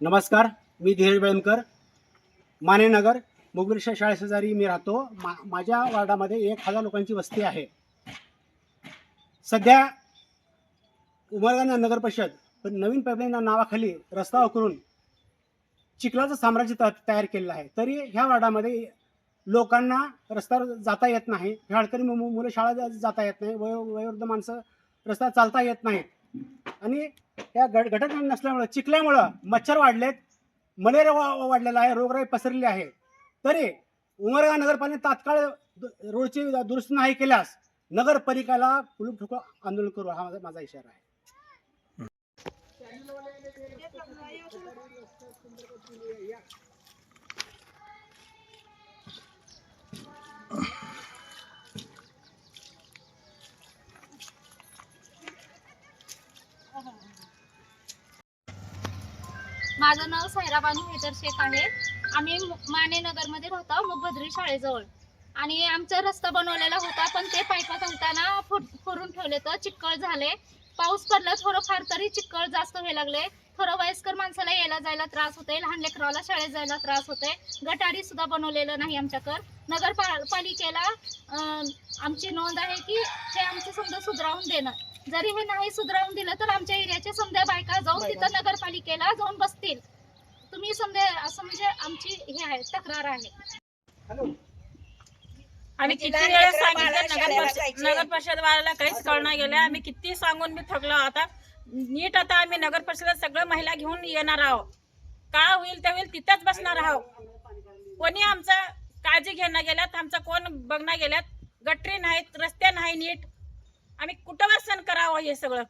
नमस्कार मी धीरज बेळमकर मानेनगर मुगबीर शाळेशेजारी मी राहतो. मा माझ्या वार्डामध्ये एक हजार लोकांची वस्ती आहे. सध्या उमरगा नगर परिषद पण नवीन पाईपलाईन नावाखाली रस्ता उकरून चिखलाचं साम्राज्य त तयार केलेलं आहे. तरी ह्या वार्डामध्ये लोकांना रस्त्यावर जाता येत नाही. ह्या अडकरी मु- मुलं शाळा जाता येत नाही. वयो वयोवृद्ध माणसं रस्ता चालता येत नाहीत. आणि या गट घटक नसल्यामुळं चिखल्यामुळं मच्छर वाढलेत मलेरिया वा वाढलेला आहे रोगराई पसरलेली आहे. तरी उमरगा नगरपालिकेने तात्काळ रोडची दुरुस्ती नाही केल्यास नगरपालिकेला कुलूप ठोको आंदोलन करू हा माझा माझा इशारा आहे. माझं नाव सायराबानू हेटर शेख आहे. आम्ही मु- माने नगरमध्ये राहतो मुबद्री शाळेजवळ. आणि आमचा रस्ता बनवलेला होता पण ते पाईपा घालताना फुट फोडून ठेवले तर चिक्कळ झाले. पाऊस पडला थोडंफार तरी चिक्कळ जास्त व्हायला लागले. थोडं वयस्कर माणसाला यायला जायला त्रास होते लहान लेकराला शाळेत जायला त्रास होते गटारी सुद्धा बनवलेलं नाही आमच्याकडं. नगरपा- पालिकेला आमची नोंद आहे की ते आमचं समजा सुधारावून देणं जरी हे नाही सुधारावून दिलं तर आमच्या एरियाच्या समजा बायका जाऊन तिथं नगरपालिकेला जाऊन बसतील. तुम्ही समजा असं म्हणजे आमची हे आहे तक्रार आहे. आम्ही किती लेकरं सांगितलं नगर परिषद. नगर काहीच कळणार गेलं. आम्ही किती सांगून मी थकलो आता. नीट आता आम्ही नगर परिषदेत सगळं महिला घेऊन येणार आहोत. का होईल ते होईल तिथंच बसणार आहोत. कोणी आमचा काळजी घेणं गेल्यात आमचं कोण बघणं गेल्यात गटरी नाहीत रस्ते नाही नीट. आम्ही कुठं वाचन करावं हे सगळं?